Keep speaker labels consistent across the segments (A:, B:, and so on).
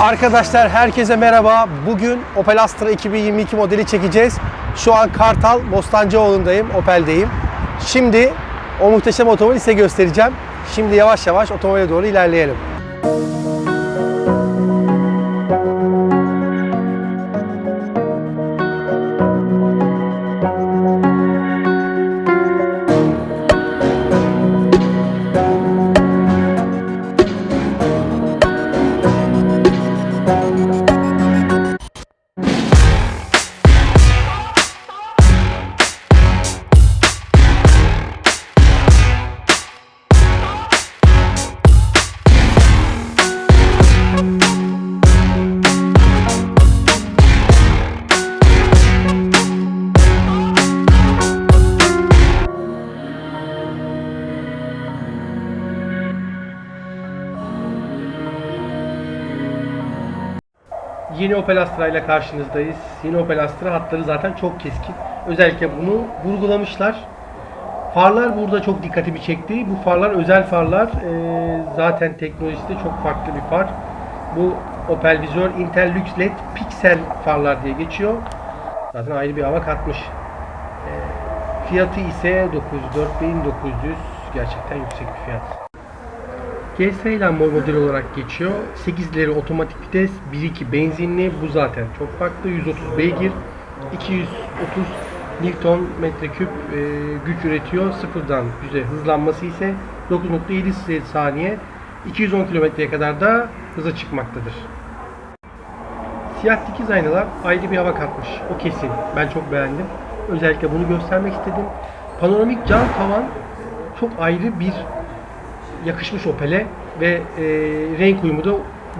A: Arkadaşlar herkese merhaba. Bugün Opel Astra 2022 modeli çekeceğiz. Şu an Kartal Bostancıoğlu'ndayım, Opel'deyim. Şimdi o muhteşem otomobili size göstereceğim. Şimdi yavaş yavaş otomobile doğru ilerleyelim. Yeni Opel Astra ile karşınızdayız. Yeni Opel Astra hatları zaten çok keskin. Özellikle bunu vurgulamışlar. Farlar burada çok dikkatimi çekti. Bu farlar özel farlar. Ee, zaten teknolojisi çok farklı bir far. Bu Opel Vizor Intel Lux LED Pixel farlar diye geçiyor. Zaten ayrı bir hava katmış. Ee, fiyatı ise 904 1900 gerçekten yüksek bir fiyat. GS ile model olarak geçiyor. 8'leri otomatik vites, 1.2 benzinli. Bu zaten çok farklı. 130 beygir, 230 Newton metreküp e, güç üretiyor. Sıfırdan 100'e hızlanması ise 9.7 saniye 210 kilometreye kadar da hıza çıkmaktadır. Siyah dikiz aynalar ayrı bir hava katmış. O kesin. Ben çok beğendim. Özellikle bunu göstermek istedim. Panoramik cam tavan çok ayrı bir yakışmış Opel'e ve e, renk uyumu da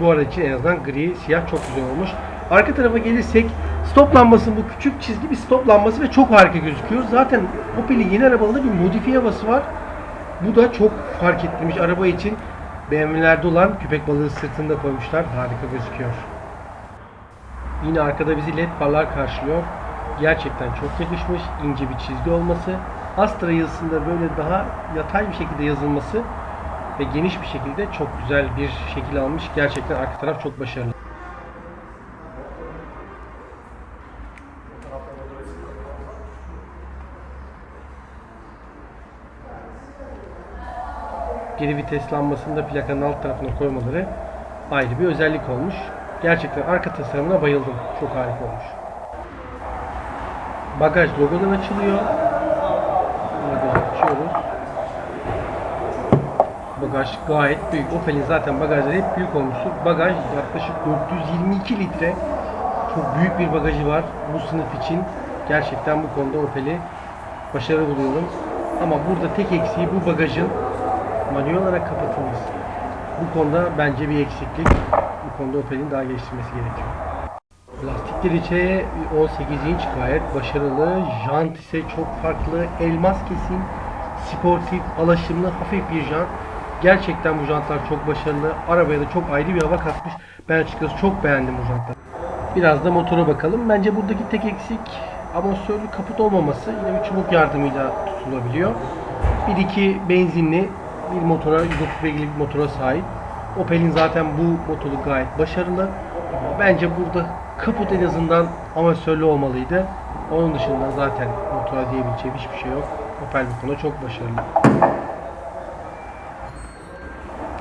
A: bu arada için en azından gri, siyah çok güzel olmuş. Arka tarafa gelirsek stop lambasının bu küçük çizgi bir stop lambası ve çok harika gözüküyor. Zaten Opel'in yeni arabalarında bir modifiye havası var. Bu da çok fark ettirmiş araba için. BMW'lerde olan köpek balığı sırtında koymuşlar. Harika gözüküyor. Yine arkada bizi led farlar karşılıyor. Gerçekten çok yakışmış. ince bir çizgi olması. Astra yazısında böyle daha yatay bir şekilde yazılması ve geniş bir şekilde çok güzel bir şekil almış. Gerçekten arka taraf çok başarılı. Geri vites lambasını da plakanın alt tarafına koymaları ayrı bir özellik olmuş. Gerçekten arka tasarımına bayıldım. Çok harika olmuş. Bagaj logodan açılıyor. Bagajı açıyoruz. Bagaj gayet büyük. Opel'in zaten bagajları hep büyük olmuştur. Bagaj yaklaşık 422 litre. Çok büyük bir bagajı var bu sınıf için. Gerçekten bu konuda Opel'i başarılı buluyorum. Ama burada tek eksiği bu bagajın manuel olarak kapatılması. Bu konuda bence bir eksiklik. Bu konuda Opel'in daha geliştirmesi gerekiyor. Lastikler içe 18 inç gayet başarılı. Jant ise çok farklı. Elmas kesim, sportif, alaşımlı, hafif bir jant. Gerçekten bu jantlar çok başarılı. Arabaya da çok ayrı bir hava katmış. Ben açıkçası çok beğendim bu jantları. Biraz da motora bakalım. Bence buradaki tek eksik amortisörlü kaput olmaması. Yine bir çubuk yardımıyla tutulabiliyor. 1.2 benzinli bir motora, 130 beygirlik bir motora sahip. Opel'in zaten bu motoru gayet başarılı. Bence burada kaput en azından amortisörlü olmalıydı. Onun dışında zaten motora diyebileceğim hiçbir şey yok. Opel bu konuda çok başarılı.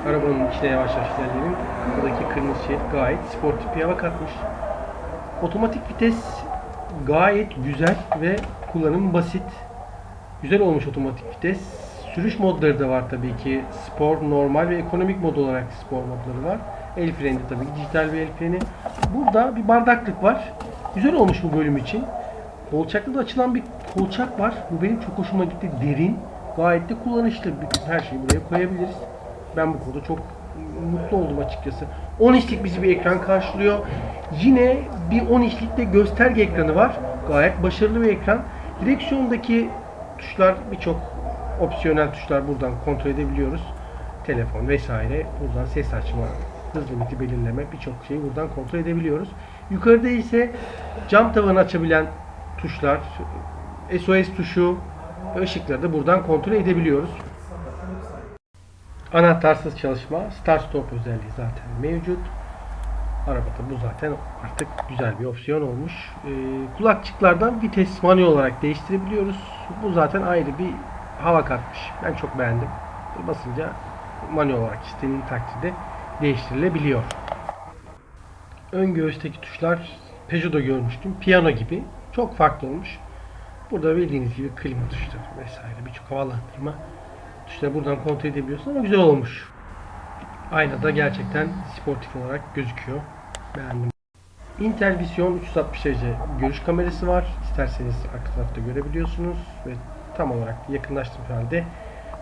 A: Arabanın içine yavaş yavaş ilerleyelim. Buradaki kırmızı şerit gayet sportif bir hava katmış. Otomatik vites gayet güzel ve kullanım basit. Güzel olmuş otomatik vites. Sürüş modları da var tabii ki. Spor, normal ve ekonomik mod olarak spor modları var. El freni de tabii ki dijital bir el freni. Burada bir bardaklık var. Güzel olmuş bu bölüm için. Kolçaklı da açılan bir kolçak var. Bu benim çok hoşuma gitti. Derin. Gayet de kullanışlı. Bütün her şeyi buraya koyabiliriz. Ben bu konuda çok mutlu oldum açıkçası. 10 inçlik bizi bir ekran karşılıyor. Yine bir 10 inçlik de gösterge ekranı var. Gayet başarılı bir ekran. Direksiyondaki tuşlar birçok opsiyonel tuşlar buradan kontrol edebiliyoruz. Telefon vesaire. Buradan ses açma, hız limiti belirleme birçok şeyi buradan kontrol edebiliyoruz. Yukarıda ise cam tavanı açabilen tuşlar, SOS tuşu ışıkları da buradan kontrol edebiliyoruz. Anahtarsız çalışma, start stop özelliği zaten mevcut. Arabada bu zaten artık güzel bir opsiyon olmuş. Ee, kulakçıklardan vites manuel olarak değiştirebiliyoruz. Bu zaten ayrı bir hava katmış. Ben çok beğendim. Basınca manuel olarak istediğin takdirde değiştirilebiliyor. Ön göğüsteki tuşlar Peugeot'da görmüştüm. Piyano gibi. Çok farklı olmuş. Burada bildiğiniz gibi klima tuşları vesaire birçok havalandırma tuşları buradan kontrol edebiliyorsunuz ama güzel olmuş. Aynada gerçekten sportif olarak gözüküyor. Beğendim. Intel Vision 360 derece görüş kamerası var. İsterseniz arka tarafta görebiliyorsunuz ve tam olarak yakınlaştırmış halde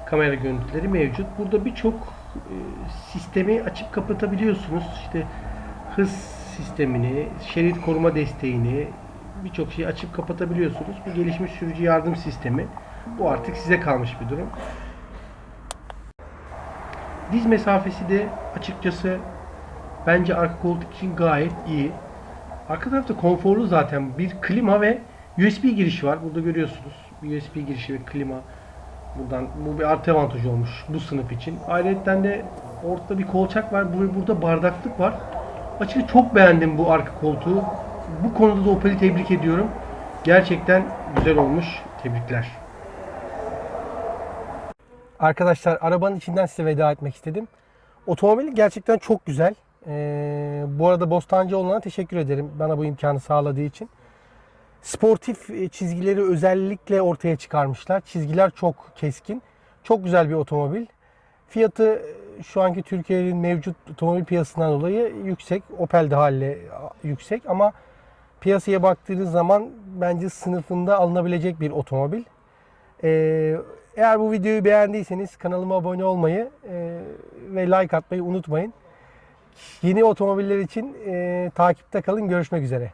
A: kamera görüntüleri mevcut. Burada birçok e, sistemi açıp kapatabiliyorsunuz. İşte hız sistemini, şerit koruma desteğini birçok şeyi açıp kapatabiliyorsunuz. Bu gelişmiş sürücü yardım sistemi. Bu artık size kalmış bir durum. Diz mesafesi de açıkçası bence arka koltuk için gayet iyi. Arka tarafta konforlu zaten bir klima ve USB girişi var. Burada görüyorsunuz. Bir USB girişi ve klima. Buradan bu bir artı avantaj olmuş bu sınıf için. Ayrıca de ortada bir kolçak var. Bu- Burada bardaklık var. Açıkçası çok beğendim bu arka koltuğu. Bu konuda da Opel'i tebrik ediyorum. Gerçekten güzel olmuş. Tebrikler. Arkadaşlar arabanın içinden size veda etmek istedim. Otomobil gerçekten çok güzel. Ee, bu arada Bostancıoğlu'na teşekkür ederim bana bu imkanı sağladığı için. Sportif e, çizgileri özellikle ortaya çıkarmışlar. Çizgiler çok keskin. Çok güzel bir otomobil. Fiyatı e, şu anki Türkiye'nin mevcut otomobil piyasasından dolayı yüksek. Opel de haliyle yüksek ama piyasaya baktığınız zaman bence sınıfında alınabilecek bir otomobil. Ee, eğer bu videoyu beğendiyseniz kanalıma abone olmayı e, ve like atmayı unutmayın. Yeni otomobiller için e, takipte kalın. Görüşmek üzere.